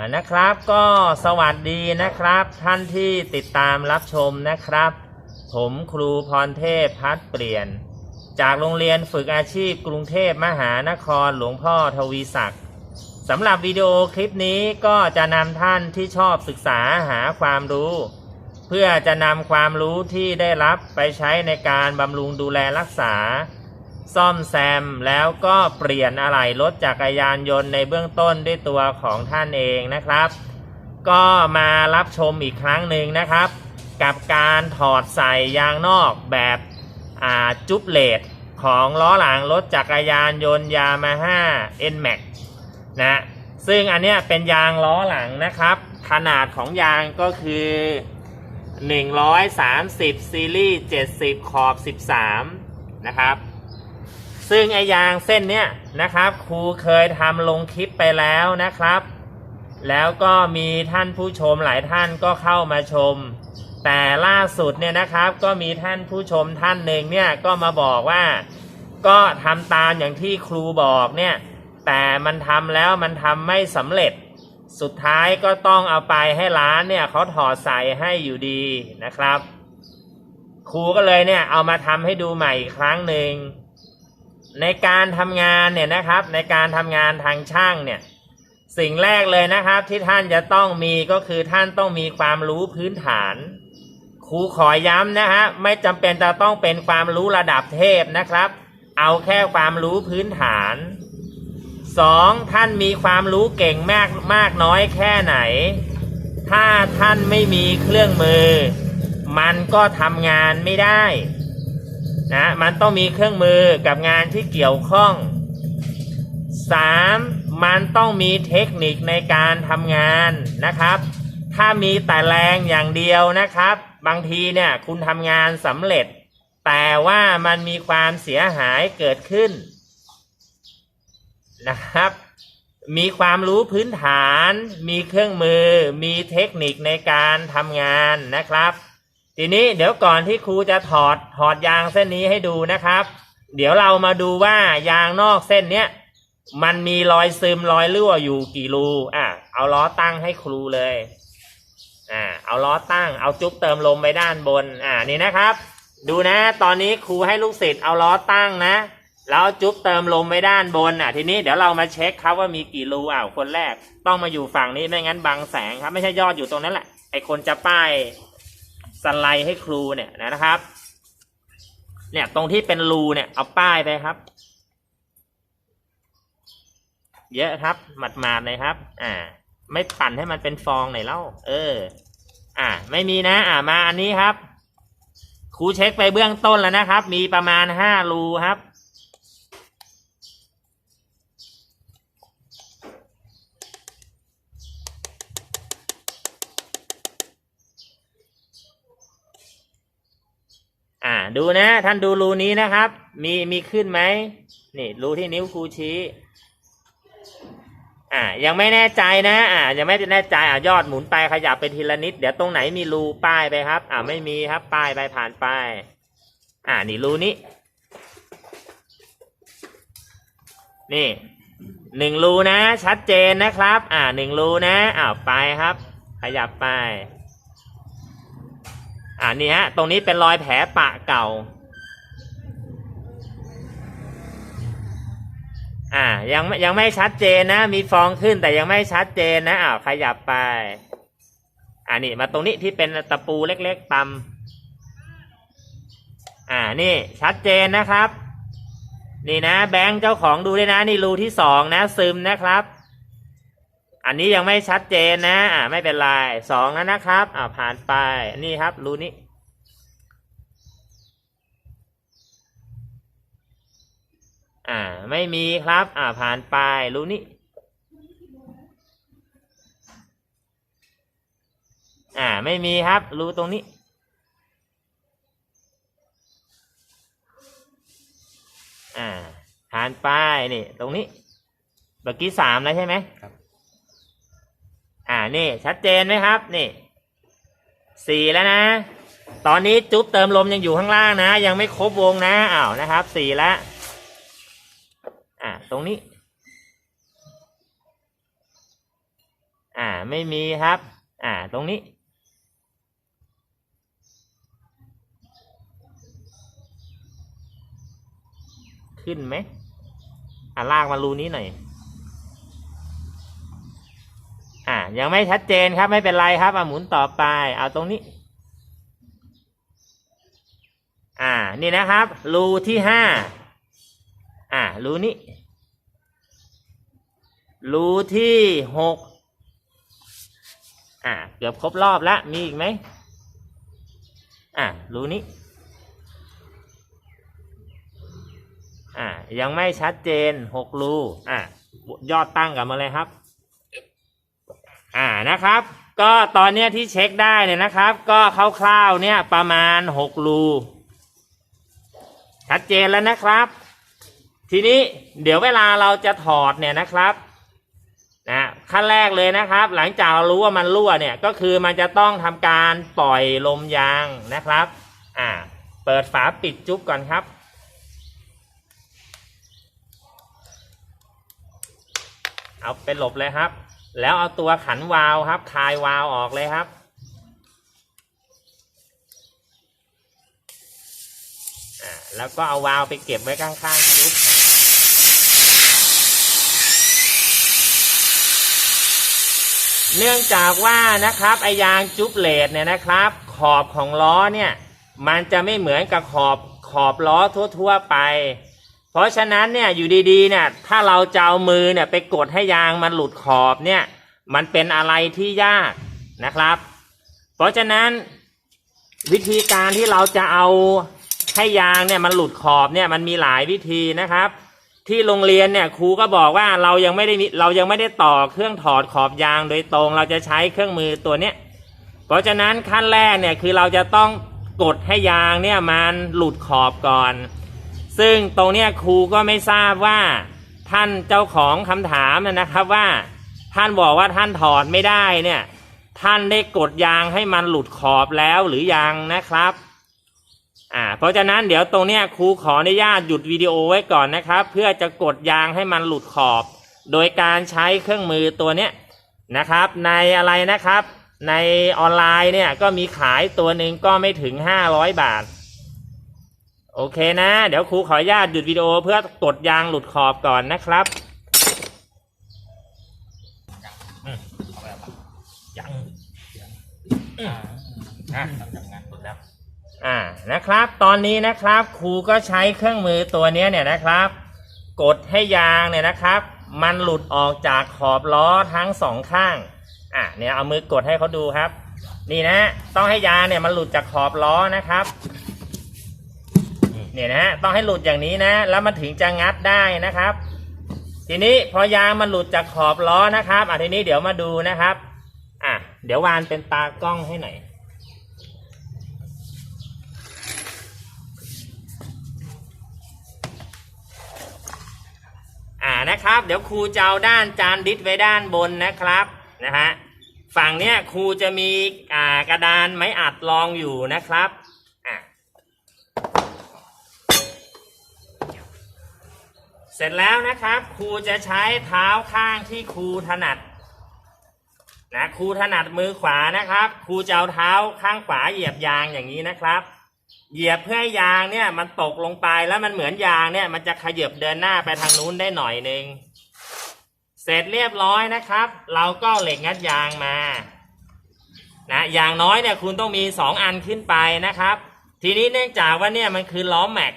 อ่านะครับก็สวัสดีนะครับ ท่านที่ติดตามรับชมนะครับ ผมครูพรเทพพัดเปลี่ยน จากโรงเรียนฝึกอาชีพกรุงเทพมหานครหลวงพ่อทวีศักดิ์สำหรับวิดีโอคลิปนี้ก็จะนำท่านที่ชอบศึกษาหาความรู้ เพื่อจะนำความรู้ที่ได้รับไปใช้ในการบำรุงดูแลรักษา ซ่อมแซมแล้วก็เปลี่ยนอะไหล่รถจักรยานยนต์ในเบื้องต้นด้วยตัวของท่านเองนะครับ ก็มารับชมอีกครั้งหนึ่งนะครับ กับการถอดใส่ยางนอกแบบจุ๊บเลดของล้อหลังรถจักรยานยนต์ยามาฮ่า NMAX นะซึ่งอันเนี้ยเป็นยางล้อหลังนะครับ ขนาดของยางก็คือ 130ซีรีส์70 ขอบ 13 นะครับ ซึ่งไอยางเส้นเนี้ยนะครับครูเคยทำลงคลิปไปแล้วนะครับ แล้วก็มีท่านผู้ชมหลายท่านก็เข้ามาชม แต่ล่าสุดเนี่ยนะครับก็มีท่านผู้ชมท่านหนึ่งเนี่ยก็มาบอกว่า ก็ทำตามอย่างที่ครูบอกเนี่ย แต่มันทำแล้วมันทำไม่สำเร็จ สุดท้ายก็ต้องเอาไปให้ร้านเนี่ยเขาถอดใส่ให้อยู่ดีนะครับ ครูก็เลยเนี่ยเอามาทำให้ดูใหม่อีกครั้งหนึ่ง ในการทำงานเนี่ยนะครับ ในการทำงานทางช่างเนี่ย สิ่งแรกเลยนะครับที่ท่านจะต้องมีก็คือท่านต้องมีความรู้พื้นฐานครูขอย้ำนะฮะไม่จำเป็นจะต้องเป็นความรู้ระดับเทพนะครับ เอาแค่ความรู้พื้นฐานสองท่านมีความรู้เก่งมากมากน้อยแค่ไหน ถ้าท่านไม่มีเครื่องมือ มันก็ทำงานไม่ได้ นะมันต้องมีเครื่องมือกับงานที่เกี่ยวข้อง 3. มันต้องมีเทคนิคในการทำงานนะครับ ถ้ามีแต่แรงอย่างเดียวนะครับ บางทีเนี่ยคุณทำงานสำเร็จ แต่ว่ามันมีความเสียหายเกิดขึ้นนะครับ มีความรู้พื้นฐาน มีเครื่องมือ มีเทคนิคในการทำงานนะครับ ทีนี้เดี๋ยวก่อนที่ครูจะถอดถอดยางเส้นนี้ให้ดูนะครับ เดี๋ยวเรามาดูว่ายางนอกเส้นเนี้ยมันมีรอยซึมรอยรั่วอยู่กี่รูอะเอาล้อตั้งให้ครูเลยอ่าเอาล้อตั้งเอาจุ๊บเติมลมไปด้านบนอ่านี่นะครับ ดูนะ ตอนนี้ครูให้ลูกศิษย์เอาล้อตั้งนะ แล้วจุ๊บเติมลมไปด้านบนอะทีนี้เดี๋ยวเรามาเช็คครับว่ามีกี่รูอ้าวคนแรกต้องมาอยู่ฝั่งนี้ไม่งั้นบังแสงครับ ไม่ใช่ยอดอยู่ตรงนั้นแหละไอคนจะป้าย สไลด์ให้ครูเนี่ยนะครับ เนี่ยตรงที่เป็นรูเนี่ยเอาป้ายไปครับ เยอะครับหมาดมาดๆเลยครับ อ่า ไม่ปั่นให้มันเป็นฟองหน่อยเล่า เออ อ่า ไม่มีนะ อ่ามาอันนี้ครับครูเช็คไปเบื้องต้นแล้วนะครับ มีประมาณห้ารูครับ อ่า ดูนะ ท่านดูรูนี้นะครับ มีมีขึ้นไหมนี่รูที่นิ้วครูชี้ อ่า ยังไม่แน่ใจนะ อ่า ยังไม่แน่ใจอ่ายอดหมุนไปขยับไปทีละนิด เดี๋ยวตรงไหนมีรูป้ายไปครับ อ่าไม่มีครับ ป้ายไปผ่านไป อ่า นี่รูนี้ นี่หนึ่งรูนะ ชัดเจนนะครับ อ่าหนึ่งรูนะอ้าวไปครับ ขยับไป อ่านี่ฮะ ตรงนี้เป็นรอยแผลปะเก่า อ่า ยังไม่ยังไม่ชัดเจนนะ มีฟองขึ้นแต่ยังไม่ชัดเจนนะอ้าวขยับไป อ่านี่มาตรงนี้ที่เป็นตะปูเล็กๆตำอ่านี่ชัดเจนนะครับ นี่นะ แบงค์เจ้าของดูด้วยนะ นี่รูที่สองนะ ซึมนะครับ อันนี้ยังไม่ชัดเจนนะ อ่าไม่เป็นไรสองแล้วนะครับ อ่าผ่านไป นี่ครับ รูนี้ อ่า ไม่มีครับ อ่าผ่านไป รูนี้ อ่า ไม่มีครับ รูตรงนี้ อ่า ผ่านไป นี่ ตรงนี้ เมื่อกี้สามแล้วใช่ไหม นี่ ชัดเจนไหมครับ นี่สี่แล้วนะ ตอนนี้จุ๊บเติมลมยังอยู่ข้างล่างนะ ยังไม่ครบวงนะอ้าวนะครับสี่แล้วอ่าตรงนี้ อ่า ไม่มีครับ อ่า ตรงนี้ขึ้นไหมอ่าลากมารูนี้หน่อย อ่ายังไม่ชัดเจนครับไม่เป็นไรครับอะหมุนต่อไป เอาตรงนี้ อ่านี่นะครับ รูที่ห้าอ่ารูนี้รูที่หกอ่าเกือบครบรอบแล้วมีอีกไหมอ่ารูนี้อ่ายังไม่ชัดเจนหกรูอ่ายอดตั้งกลับมาเลยครับ อ่านะครับ ก็ตอนเนี้ยที่เช็คได้เนี่ยนะครับ ก็คร่าวๆเนี่ยประมาณหกรูชัดเจนแล้วนะครับ ทีนี้เดี๋ยวเวลาเราจะถอดเนี่ยนะครับนะขั้นแรกเลยนะครับ หลังจากเรารู้ว่ามันรั่วเนี่ยก็คือมันจะต้องทำการปล่อยลมยางนะครับ อ่า เปิดฝาปิดจุ๊บก่อนครับ เอาไปหลบเลยครับ แล้วเอาตัวขันวาล์วครับคลายวาล์วออกเลยครับ แล้วก็เอาวาล์วไปเก็บไว้ข้างๆจุ๊บเนื่องจากว่านะครับไอยางจุ๊บเลดเนี่ยนะครับ ขอบของล้อเนี่ย มันจะไม่เหมือนกับขอบขอบล้อทั่ว ๆ ไป ราะฉะนั้นเนี่ยอยู่ดีๆเนี่ยถ้าเราจะเอามือเนี่ยไปกดให้ยางมันหลุดขอบเนี่ยมันเป็นอะไรที่ยากนะครับ เพราะฉะนั้นวิธีการที่เราจะเอาให้ยางเนี่ยมันหลุดขอบเนี่ยมันมีหลายวิธีนะครับ ที่โรงเรียนเนี่ยครูก็บอกว่าเรายังไม่ได้เรายังไม่ได้ต่อเครื่องถอดขอบยางโดยตรง เราจะใช้เครื่องมือตัวเนี้ยเพราะฉะนั้นขั้นแรกเนี่ยคือเราจะต้องกดให้ยางเนี่ยมันหลุดขอบก่อน ซึ่งตรงเนี้ยครูก็ไม่ทราบว่าท่านเจ้าของคำถามนะนะครับว่า ท่านบอกว่าท่านถอดไม่ได้เนี่ย ท่านได้กดยางให้มันหลุดขอบแล้วหรือยังนะครับอ่าเพราะฉะนั้นเดี๋ยวตรงเนี้ยครูขออนุญาตหยุดวิดีโอไว้ก่อนนะครับ เพื่อจะกดยางให้มันหลุดขอบ โดยการใช้เครื่องมือตัวเนี้ยนะครับ ในอะไรนะครับ ในออนไลน์เนี่ยก็มีขายตัวหนึ่งก็ไม่ถึงห้าร้อยบาท โอเคนะ เดี๋ยวครูขออนุญาตหยุดวิดีโอเพื่อกดยางหลุดขอบก่อนนะครับยังอะทำงานหมดแล้วอ่านะครับ ตอนนี้นะครับครูก็ใช้เครื่องมือตัวนี้เนี่ยนะครับ กดให้ยางเนี่ยนะครับ มันหลุดออกจากขอบล้อทั้งสองข้างอะเนี่ยเอามือกดให้เขาดูครับ นี่นะ ต้องให้ยางเนี่ยมันหลุดจากขอบล้อนะครับ เนี่ยนะต้องให้หลุดอย่างนี้นะ แล้วมันถึงจะงัดได้นะครับ ทีนี้พอยางมันหลุดจากขอบล้อนะครับอะทีนี้เดี๋ยวมาดูนะครับ อะเดี๋ยววานเป็นตากล้องให้หน่อยอ่านะครับ เดี๋ยวครูจะเอาด้านจานดิสไว้ด้านบนนะครับนะฮะฝั่งเนี้ยครูจะมีอ่ากระดานไม้อัดรองอยู่นะครับอะ เสร็จแล้วนะครับครูจะใช้เท้าข้างที่ครูถนัดนะครูถนัดมือขวานะครับครูจะเอาเท้าข้างขวาเหยียบยางอย่างนี้นะครับ เหยียบเพื่อให้ยางเนี่ยมันตกลงไปแล้วมันเหมือนยางเนี่ยมันจะขยับเดินหน้าไปทางนู้นได้หน่อยหนึ่งเสร็จเรียบร้อยนะครับ เราก็เอาเหล็กงัดยางมานะอย่างน้อยเนี่ยคุณต้องมีสองอันขึ้นไปนะครับ ทีนี้เนื่องจากว่าเนี่ยมันคือล้อแม็ก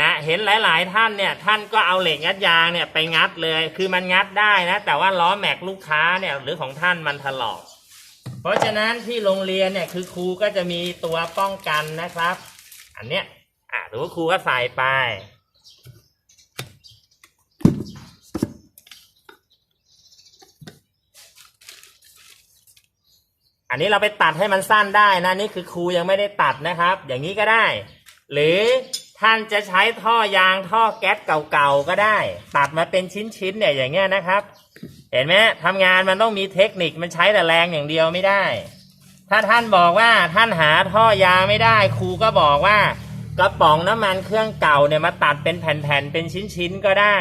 นะเห็นหลายๆ ท่านเนี่ยท่านก็เอาเหล็กงัดยางเนี่ยไปงัดเลย คือมันงัดได้นะ แต่ว่าล้อแม็กลูกค้าเนี่ยหรือของท่านมันถลอก เพราะฉะนั้นที่โรงเรียนเนี่ยคือครูก็จะมีตัวป้องกันนะครับ อันเนี้ยอะหรือว่าครูก็ใส่ไป อันนี้เราไปตัดให้มันสั้นได้นะนี่คือครูยังไม่ได้ตัดนะครับ อย่างนี้ก็ได้ หรือ ท่านจะใช้ท่อยางท่อแก๊สเก่าๆก็ได้ ตัดมาเป็นชิ้นๆเนี่ยอย่างเงี้ยนะครับ เห็นไหมทำงานมันต้องมีเทคนิคมันใช้แต่แรงอย่างเดียวไม่ได้ ถ้าท่านบอกว่าท่านหาท่อยางไม่ได้ ครูก็บอกว่ากระป๋องน้ำมันเครื่องเก่าเนี่ยมาตัดเป็นแผ่นๆเป็นชิ้นๆก็ได้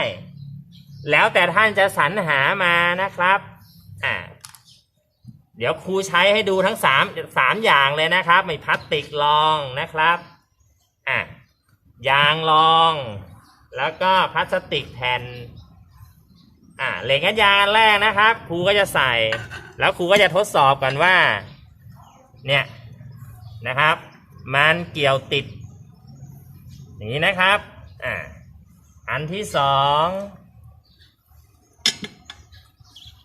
แล้วแต่ท่านจะสรรหามานะครับอ่าเดี๋ยวครูใช้ให้ดูทั้งสามสามอย่างเลยนะครับ ไมีพลาสติกรองนะครับอะ ยางรอง แล้วก็พลาสติกแผ่นอะเหล็กงัดยางอันแรกนะครับครูก็จะใส่ แล้วครูก็จะทดสอบกันว่า เนี่ยนะครับ มันเกี่ยวติดอย่างนี้นะครับอะอันที่สอง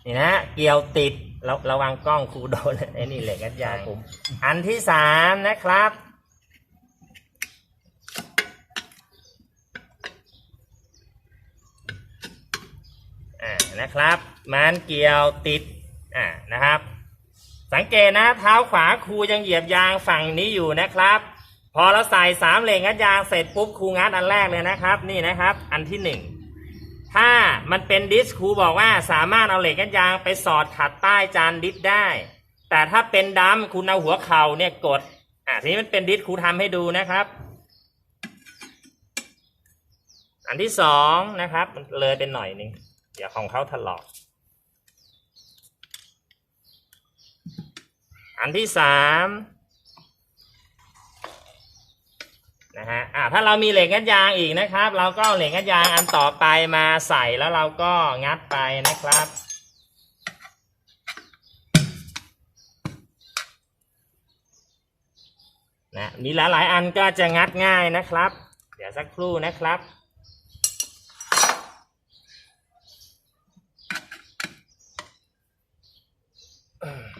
นี่นะเกี่ยวติดระระวังกล้องครูโดนไอ้นี่เหล็กงัดยางผมอันที่สามนะครับ อ่า นะครับมันเกี่ยวติดอ่านะครับ สังเกตนะเท้าขวาครูยังเหยียบยางฝั่งนี้อยู่นะครับ พอเราใส่สามเหล็กงัดยางเสร็จปุ๊บครูงัดอันแรกเลยนะครับ นี่นะครับ อันที่หนึ่งถ้ามันเป็นดิสครูบอกว่าสามารถเอาเหล็กกัดยางไปสอดขัดใต้จานดิสได้ แต่ถ้าเป็นดัมคุณเอาหัวเข่าเนี่ยกด อะทีนี้มันเป็นดิสครูทำให้ดูนะครับ อันที่สองนะครับ มันเลยเป็นหน่อยหนึง เดี๋ยวของเขาถลอกอันที่สามนะฮะอ่าถ้าเรามีเหล็กงัดยางอีกนะครับ เราก็เอาเหล็กงัดยางอันต่อไปมาใส่แล้วเราก็งัดไปนะครับ นะมีหลายๆอันก็จะงัดง่ายนะครับ เดี๋ยวสักครู่นะครับ uh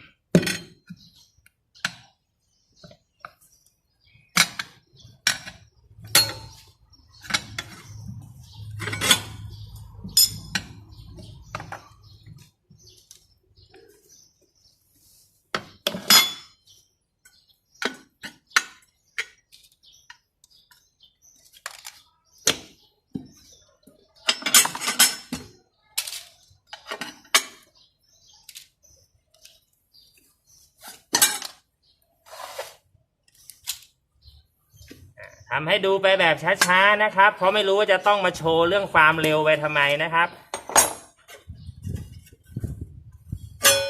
ทำให้ดูไปแบบช้าๆนะครับ เพราะไม่รู้ว่าจะต้องมาโชว์เรื่องความเร็วไปทำไมนะครับ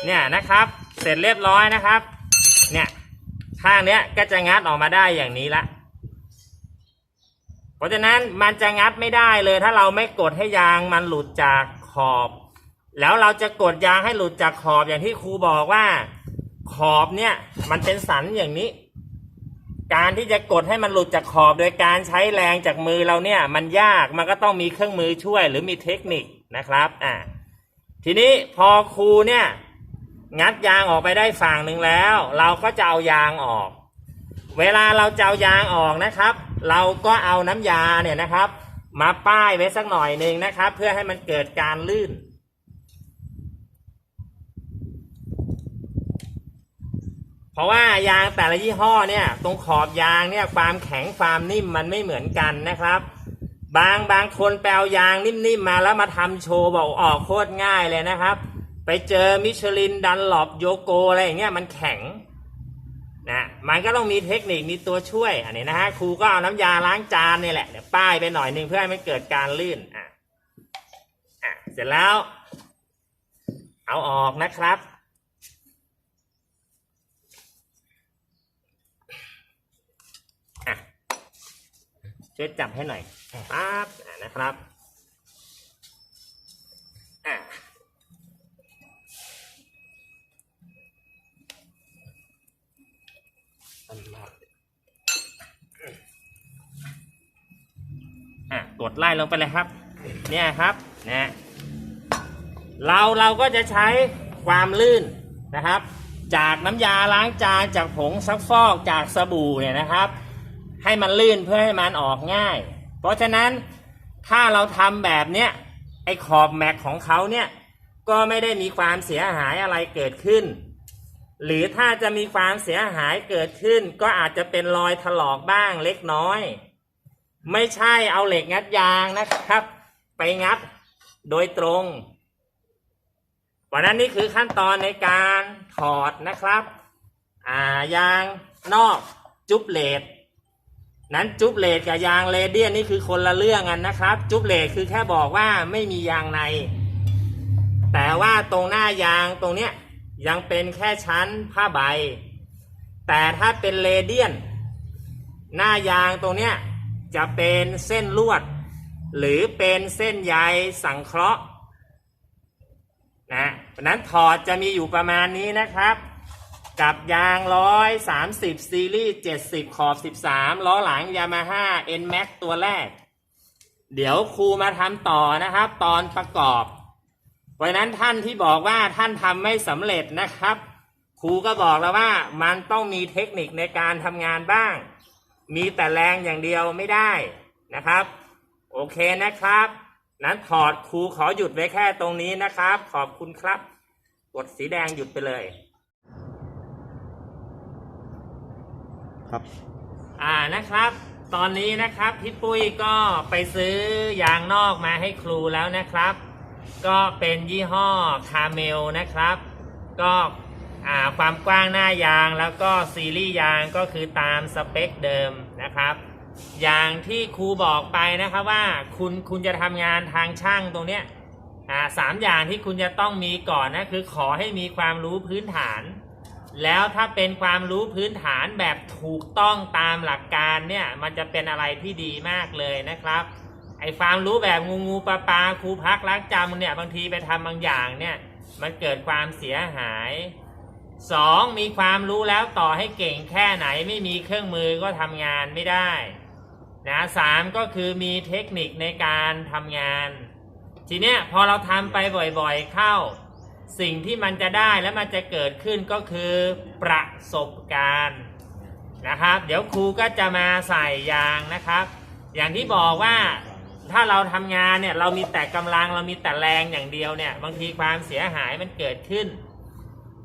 เนี่ยนะครับ เสร็จเรียบร้อยนะครับ เนี่ยข้างเนี้ยก็จะงัดออกมาได้อย่างนี้ละเพราะฉะนั้นมันจะงัดไม่ได้เลย ถ้าเราไม่กดให้ยางมันหลุดจากขอบ แล้วเราจะกดยางให้หลุดจากขอบอย่างที่ครูบอกว่า ขอบเนี่ยมันเป็นสันอย่างนี้ การที่จะกดให้มันหลุดจากขอบโดยการใช้แรงจากมือเราเนี่ย มันยากมันก็ต้องมีเครื่องมือช่วยหรือมีเทคนิคนะครับอ่าทีนี้พอครูเนี่ยงัดยางออกไปได้ฝั่งหนึ่งแล้ว เราก็จะเอายางออก เวลาเราจะเอายางออกนะครับ เราก็เอาน้ำยาเนี่ยนะครับ มาป้ายไว้สักหน่อยหนึ่งนะครับ เพื่อให้มันเกิดการลื่น เพราะว่ายางแต่ละยี่ห้อเนี่ย ตรงขอบยางเนี่ยความแข็งความนิ่มมันไม่เหมือนกันนะครับ บางบางคนไปเอายางนิ่มๆมาแล้วมาทำโชว์บอกออกโคตรง่ายเลยนะครับ ไปเจอมิชลินดันหลบโยโกอะไรอย่างเงี้ยมันแข็งนะมันก็ต้องมีเทคนิคมีตัวช่วย อันนี้นะฮะครูก็เอาน้ำยาล้างจานนี่แหละเดี๋ยวป้ายไปหน่อยหนึ่งเพื่อให้มันเกิดการลื่นอะอะเสร็จแล้ว เอาออกนะครับ ช่วยจับให้หน่อยปั๊บนะครับอะอะกดไล่ลงไปเลยครับ เนี่ยครับนะเราเราก็จะใช้ความลื่นนะครับ จากน้ำยาล้างจานจากผงซักฟอกจากสบู่เนี่ยนะครับ ให้มันลื่นเพื่อให้มันออกง่าย เพราะฉะนั้นถ้าเราทำแบบเนี้ยไอขอบแม็กของเขาเนี่ยก็ไม่ได้มีความเสียหายอะไรเกิดขึ้น หรือถ้าจะมีความเสียหายเกิดขึ้น ก็อาจจะเป็นรอยถลอกบ้างเล็กน้อย ไม่ใช่เอาเหล็กงัดยางนะครับ ไปงัดโดยตรงวันนั้นนี่คือขั้นตอนในการถอดนะครับ อ่ายางนอกจุ๊บเลด นั้นจุ๊บเลดกับยางเรเดียนนี่คือคนละเรื่องกันนะครับ จุ๊บเลดคือแค่บอกว่าไม่มียางใน แต่ว่าตรงหน้ายางตรงเนี้ยยังเป็นแค่ชั้นผ้าใบ แต่ถ้าเป็นเรเดียน หน้ายางตรงเนี้ยจะเป็นเส้นลวด หรือเป็นเส้นใยสังเคราะห์นะเพราะฉะนั้นถอดจะมีอยู่ประมาณนี้นะครับ กับยาง130ซีรีส์70ขอบ13ล้อหลังยามาฮ่า N Max ตัวแรก เดี๋ยวครูมาทำต่อนะครับ ตอนประกอบ เพราะฉะนั้นท่านที่บอกว่าท่านทำไม่สำเร็จนะครับ ครูก็บอกแล้วว่ามันต้องมีเทคนิคในการทำงานบ้าง มีแต่แรงอย่างเดียวไม่ได้นะครับ โอเคนะครับ นั้นถอดครูขอหยุดไว้แค่ตรงนี้นะครับ ขอบคุณครับ กดสีแดงหยุดไปเลย ครับ อ่านะครับ ตอนนี้นะครับพี่ปุ้ยก็ไปซื้อยางนอกมาให้ครูแล้วนะครับ ก็เป็นยี่ห้อคาเมลนะครับ ก็อ่าความกว้างหน้ายางแล้วก็ซีรีส์ยางก็คือตามสเปคเดิมนะครับอย่างที่ครูบอกไปนะครับว่าคุณคุณจะทำงานทางช่างตรงเนี้ยอ่าสามอย่างที่คุณจะต้องมีก่อนนะคือขอให้มีความรู้พื้นฐาน แล้วถ้าเป็นความรู้พื้นฐานแบบถูกต้องตามหลักการเนี่ยมันจะเป็นอะไรที่ดีมากเลยนะครับไอ้ความรู้แบบงูงูปลาปลาครูพักรักจำเนี่ยบางทีไปทำบางอย่างเนี่ยมันเกิดความเสียหายสองมีความรู้แล้วต่อให้เก่งแค่ไหนไม่มีเครื่องมือก็ทำงานไม่ได้นะสามก็คือมีเทคนิคในการทำงาน ทีเนี้ยพอเราทำไปบ่อยๆเข้า สิ่งที่มันจะได้และมันจะเกิดขึ้นก็คือประสบการณ์นะครับ เดี๋ยวครูก็จะมาใส่ยางนะครับ อย่างที่บอกว่าถ้าเราทำงานเนี่ยเรามีแต่กำลังเรามีแต่แรงอย่างเดียวเนี่ยบางทีความเสียหายมันเกิดขึ้น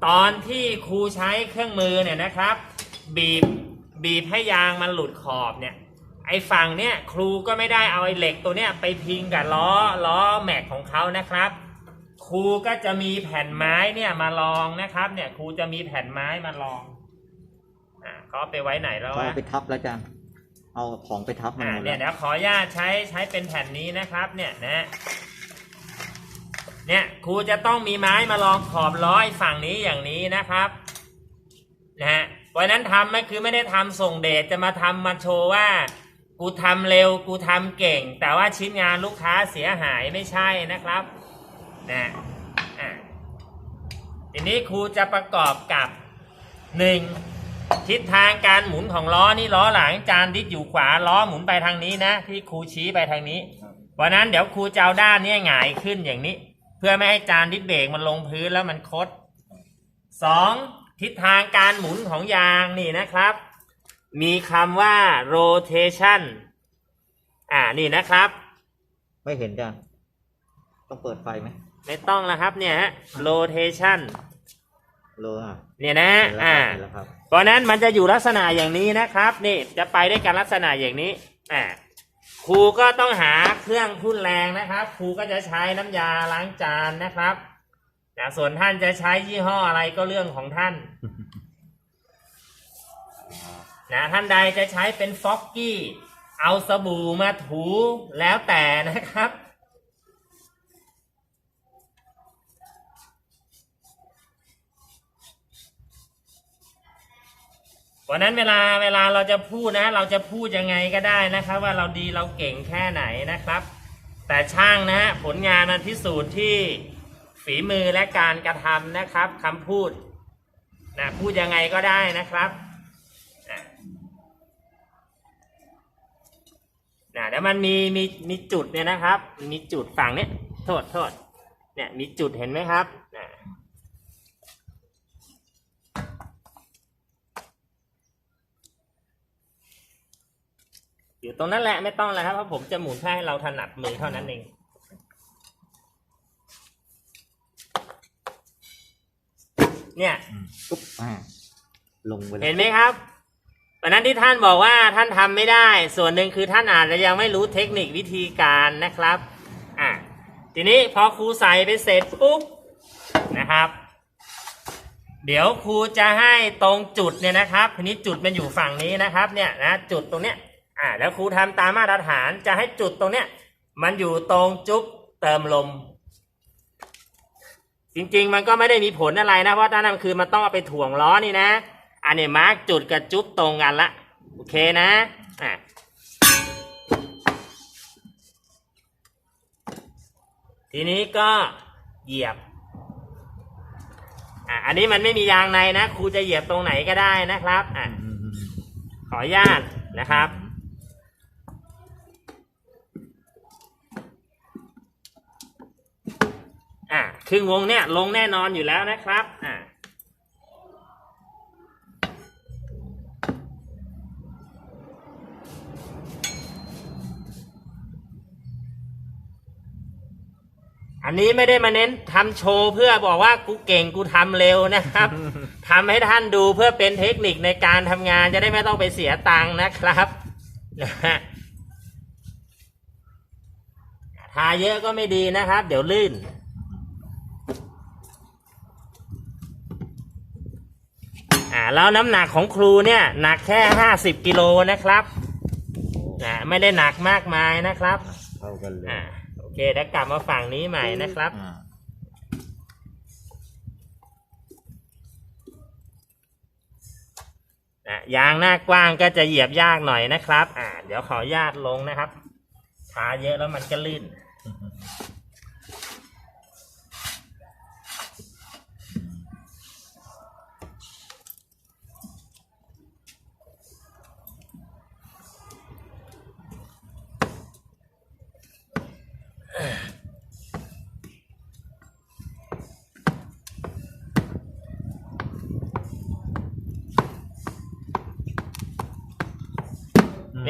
ตอนที่ครูใช้เครื่องมือเนี่ยนะครับ บีบบีบให้ยางมันหลุดขอบเนี่ยไอ้ฝั่งเนี่ยครูก็ไม่ได้เอาไอ้เหล็กตัวเนี้ยไปพิงกับล้อล้อแม็กของเขานะครับ ครูก็จะมีแผ่นไม้เนี่ยมาลองนะครับเนี่ยครูจะมีแผ่นไม้มาลองอ่าเขาเอาไปไว้ไหนแล้วเขาวะเอาไปทับแล้วจันเอาของไปทับมันอ่าหมดเนี่แล้ยวเดี๋ยวขออนุญาตใช้ใช้เป็นแผ่นนี้นะครับ เนี่ยนะเนี่ยครูจะต้องมีไม้มาลองขอบร้อยฝั่งนี้อย่างนี้นะครับนะฮะเพราะฉะนั้นทำไม่คือไม่ได้ทำส่งเดชจะมาทำมาโชว์ว่า กูทำเร็วกูทำเก่ง แต่ว่าชิ้นงานลูกค้าเสียหายไม่ใช่นะครับ นะอะทีนี้ครูจะประกอบกับหนึ่งทิศทางการหมุนของล้อนี่ล้อหลังจานดิสอยู่ขวาล้อหมุนไปทางนี้นะ ที่ครูชี้ไปทางนี้เพราะนั้นเดี๋ยวครูจะเอาด้านเนี้หงายขึ้นอย่างนี้ เพื่อไม่ให้จานดิสเบรกมันลงพื้นแล้วมันคดสองทิศทางการหมุนของยางนี่นะครับ มีคำว่า rotation อ่านี่นะครับ ไม่เห็นจันต้องเปิดไฟไหม ไม่ต้องแล้วครับเนี่ยฮะ rotation โลอะเนี่ยนะเห็นแล้วอ่าครับเห็นแล้วครับเพราะนั้นมันจะอยู่ลักษณะอย่างนี้นะครับ นี่จะไปได้วยกันลักษณะอย่างนี้อ่าครูก็ต้องหาเครื่องทุ่นแรงนะครับ ครูก็จะใช้น้ำยาล้างจานนะครับนะส่วนท่านจะใช้ยี่ห้ออะไรก็เรื่องของท่านนะท่านใดจะใช้เป็นฟอกกี้ เอาสบู่มาถูแล้วแต่นะครับ วันนั้นเวลาเวลาเราจะพูดนะ เราจะพูดยังไงก็ได้นะครับ ว่าเราดีเราเก่งแค่ไหนนะครับ แต่ช่างนะฮะผลงานมันพิสูจน์ที่ฝีมือและการกระทำนะครับคำพูดนะพูดยังไงก็ได้นะครับอะนะแล้วมันมีมีมีจุดเนี่ยนะครับ มีจุดฝั่งเนี้ยโทษโทษเนี่ยมีจุดเห็นไหมครับนะ อยู่ตรงนั้นแหละไม่ต้องแล้วครับเพราะผมจะหมุนแค่ให้เราถนัดมือเท่านั้นเองเนี่ยปุ๊บอ่าลงไปเลเห็ยนไหมครับวันนั้นที่ท่านบอกว่าท่านทำไม่ได้ ส่วนหนึ่งคือท่านอาจจะยังไม่รู้เทคนิควิธีการนะครับอะทีนี้พอครูใส่ไปเสร็จปุ๊บนะครับ เดี๋ยวครูจะให้ตรงจุดเนี่ยนะครับทีนี้จุดมันอยู่ฝั่งนี้นะครับ เนี่ยนะจุดตรงเนี้ย อ่าแล้วครูทำตามมาตรฐานจะให้จุดตรงเนี้ยมันอยู่ตรงจุ๊บเติมลมจจริงๆ มันก็ไม่ได้มีผลอะไรนะเพราะตอนนั้นคือมันต้องเอาไปถ่วงล้อนี่นะ อันนี้มาร์กจุดกับจุ๊บตรงกันละโอเคนะอะทีนี้ก็เหยียบอะอันนี้มันไม่มียางในนะครูจะเหยียบตรงไหนก็ได้นะครับอะขออนุญาตนะครับ ครึ่งวงเนี่ยลงแน่นอนอยู่แล้วนะครับอะอันนี้ไม่ได้มาเน้นทำโชว์เพื่อบอกว่ากูเก่งกูทำเร็วนะครับทำให้ท่านดูเพื่อเป็นเทคนิคในการทำงานจะได้ไม่ต้องไปเสียตังค์นะครับนะฮะทาเยอะก็ไม่ดีนะครับ เดี๋ยวลื่น อ่าแล้วน้ำหนักของครูเนี่ยหนักแค่ห้าสิบกิโลนะครับนะไม่ได้หนักมากมายนะครับเท่ากันเลยอ่าโอเคเดี๋ยวกลับมาฝั่งนี้ใหม่นะครับ อ่าอะยางหน้ากว้างก็จะเหยียบยากหน่อยนะครับ อ่าเดี๋ยวขออนุญาตลงนะครับทาเยอะแล้วมันก็ลื่น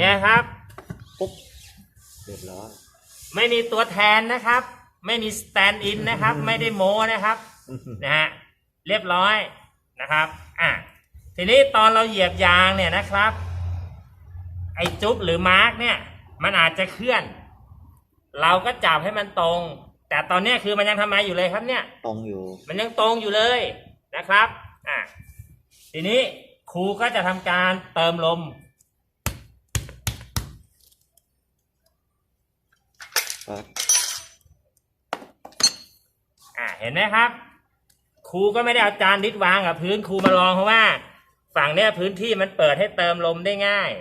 นี่ยครับ ปุ๊บเรียบร้อยไม่มีตัวแทนนะครับ ไม่มีสแตนด์อินนะครับ ไม่ได้โม้นะครับนะฮะเรียบร้อยนะครับอะทีนี้ตอนเราเหยียบยางเนี่ยนะครับ ไอ้จุ๊บหรือมาร์กเนี่ย มันอาจจะเคลื่อน เราก็จับให้มันตรง แต่ตอนเนี้ยคือมันยังทำไมอยู่เลยครับเนี่ย ตรงอยู่ มันยังตรงอยู่เลยนะครับอะทีนี้ครูก็จะทำการเติมลม ครับ อะเห็นไหมครับ ครูก็ไม่ได้เอาจานดิดวางกับพื้นครูมาลองเพราะว่า ฝั่งเนี้ยพื้นที่มันเปิดให้เติมลมได้ง่าย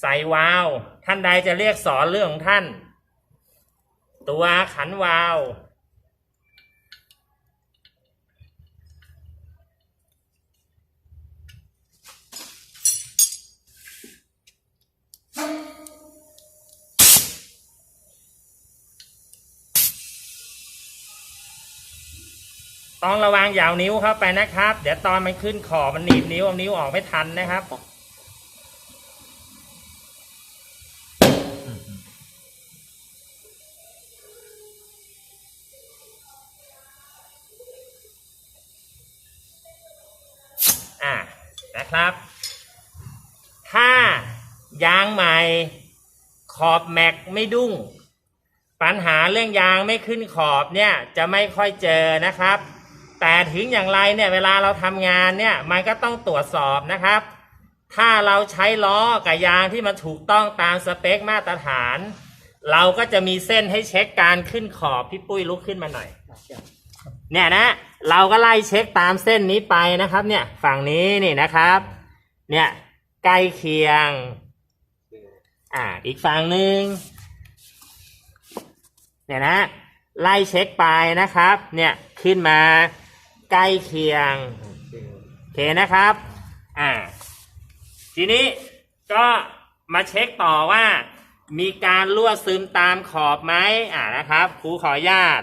ใส่วาล์วท่านใดจะเรียกสอนเรื่องของท่าน ตัวขันวาล์ว ต้องระวังอย่าเอานิ้วเข้าไปนะครับ เดี๋ยวตอนมันขึ้นขอบมันหนีบนิ้วเอานิ้วออกไม่ทันนะครับอ่านะครับ ถ้ายางใหม่ขอบแม็กไม่ดุ้ง ปัญหาเรื่องยางไม่ขึ้นขอบเนี่ยจะไม่ค่อยเจอนะครับ แต่ถึงอย่างไรเนี่ยเวลาเราทำงานเนี่ยมันก็ต้องตรวจสอบนะครับ ถ้าเราใช้ล้อกับยางที่มันถูกต้องตามสเปคมาตรฐาน เราก็จะมีเส้นให้เช็คการขึ้นขอบพี่ปุ้ยลุกขึ้นมาหน่อย เนี่ยนะ เราก็ไล่เช็คตามเส้นนี้ไปนะครับ เนี่ยฝั่งนี้นี่นะครับ เนี่ยใกล้เคียง อ่า อีกฝั่งหนึ่งเนี่ยนะ ไล่เช็คไปนะครับ เนี่ยขึ้นมา ใกล้เคียงโอเคนะครับ อ่า ทีนี้ก็มาเช็คต่อว่า มีการรั่วซึมตามขอบไหมอ่านะครับครูขออนุญาต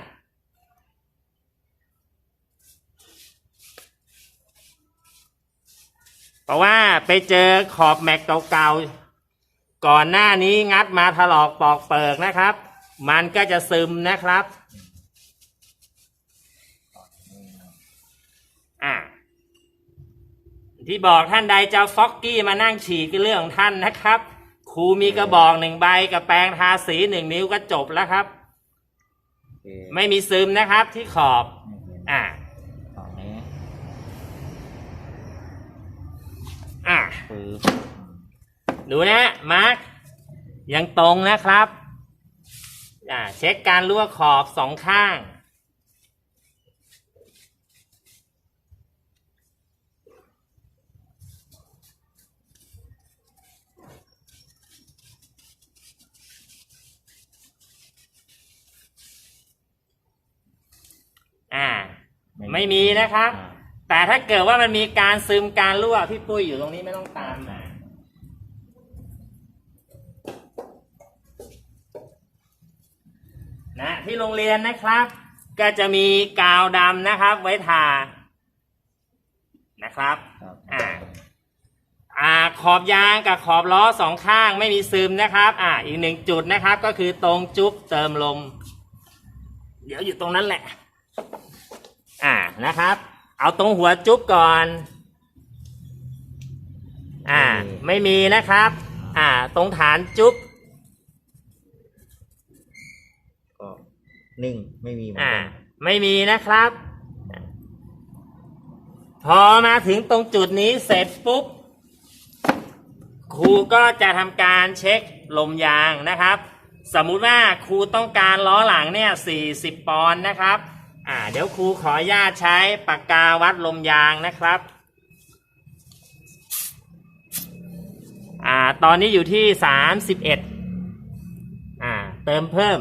เพราะว่าไปเจอขอบแม็กเก่าๆก่อนหน้านี้งัดมาถลอกปอกเปิกนะครับ มันก็จะซึมนะครับ อ่าที่บอกท่านใดจะเอาฟอกกี้มานั่งฉีกก็เรื่องของท่านนะครับ ครูมีกระบอกหนึ่งใบกับแปรงทาสีหนึ่งนิ้วก็จบแล้วครับโอเคไม่มีซึมนะครับที่ขอบไม่เห็นอ่าฝั่งนี้อ่าปืนดูนะมาร์กยังตรงนะครับ อ่าเช็คการรั่วขอบสองข้าง ไม่มีนะครับอ่าแต่ถ้าเกิดว่ามันมีการซึมการรั่วพี่ปุ้ยอยู่ตรงนี้ไม่ต้องตามมานะที่โรงเรียนนะครับ ก็จะมีกาวดำนะครับ ไว้ทานะครับครับอ่าอ่าขอบยางกับขอบล้อสองข้างไม่มีซึมนะครับ อ่าอีกหนึ่งจุดนะครับ ก็คือตรงจุ๊บเติมลม เดี๋ยวอยู่ตรงนั้นแหละ อ่านะครับ เอาตรงหัวจุ๊บก่อน อ่า ไม่มีนะครับ อ่า ตรงฐานจุ๊บก็นิ่งไม่มีเหมือนอ่า กันไม่มีนะครับ พอมาถึงตรงจุดนี้เสร็จปุ๊บ ครูก็จะทำการเช็คลมยางนะครับ สมมุติว่าครูต้องการล้อหลังเนี่ย40 ปอนด์นะครับ อ่า เดี๋ยวครูขออนุญาตใช้ปากกาวัดลมยางนะครับ อ่า ตอนนี้อยู่ที่สามสิบเอ่า เติมเพิ่ม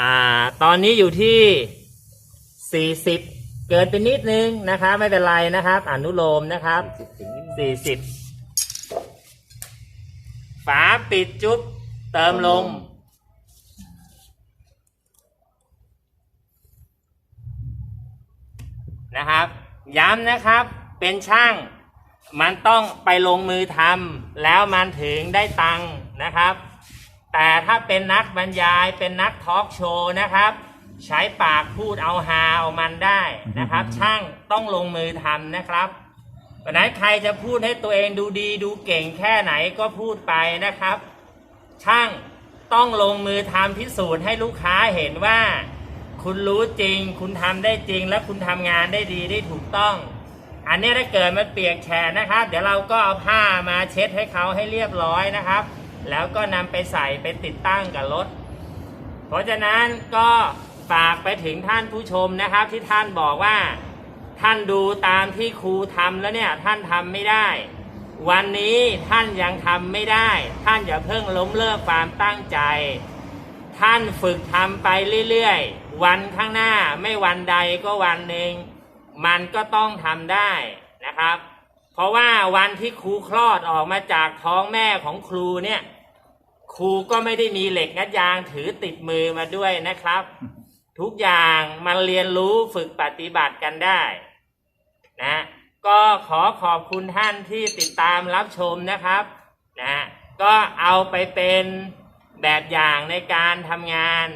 อ่าตอนนี้อยู่ที่ 40 เกินไปนิดนึงนะครับ ไม่เป็นไรนะครับ อนุโลมนะครับสี่สิบฝาปิดจุ๊บเติมลม นะครับ ย้ำนะครับเป็นช่าง มันต้องไปลงมือทำแล้วมันถึงได้ตังค์นะครับ แต่ถ้าเป็นนักบรรยายเป็นนักทอล์กโชว์นะครับ ใช้ปากพูดเอาฮาเอามันได้นะครับ ช่างต้องลงมือทำนะครับวันนั้นใครจะพูดให้ตัวเองดูดีดูเก่งแค่ไหนก็พูดไปนะครับ ช่างต้องลงมือทำพิสูจน์ให้ลูกค้าเห็นว่า คุณรู้จริง คุณทำได้จริง และคุณทำงานได้ดีได้ถูกต้อง อันนี้ถ้าเกิดมันเปียกแฉะนะครับ เดี๋ยวเราก็เอาผ้ามาเช็ดให้เขาให้เรียบร้อยนะครับ แล้วก็นำไปใส่ไปติดตั้งกับรถ เพราะฉะนั้นก็ฝากไปถึงท่านผู้ชมนะครับที่ท่านบอกว่า ท่านดูตามที่ครูทำแล้วเนี่ยท่านทำไม่ได้ วันนี้ท่านยังทำไม่ได้ ท่านอย่าเพิ่งล้มเลิกความตั้งใจ ท่านฝึกทำไปเรื่อยๆ วันข้างหน้าไม่วันใดก็วันหนึ่งมันก็ต้องทำได้นะครับ เพราะว่าวันที่ครูคลอดออกมาจากท้องแม่ของครูเนี่ย ครูก็ไม่ได้มีเหล็กงัดยางถือติดมือมาด้วยนะครับ ทุกอย่างมันเรียนรู้ฝึกปฏิบัติกันได้นะก็ขอขอบคุณท่านที่ติดตามรับชมนะครับนะก็เอาไปเป็นแบบอย่างในการทำงาน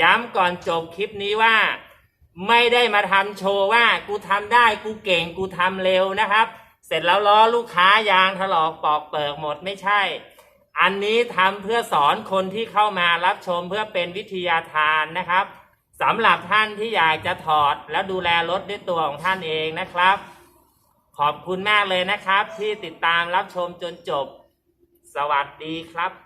ย้ำก่อนจบคลิปนี้ว่า ไม่ได้มาทำโชว์ว่ากูทำได้กูเก่งกูทำเร็วนะครับ เสร็จแล้วล้อลูกค้ายางถลอกปอกเปิกหมดไม่ใช่ อันนี้ทำเพื่อสอนคนที่เข้ามารับชมเพื่อเป็นวิทยาทานนะครับสำหรับท่านที่อยากจะถอดและดูแลรถด้วยตัวของท่านเองนะครับ ขอบคุณมากเลยนะครับ ที่ติดตามรับชมจนจบ สวัสดีครับ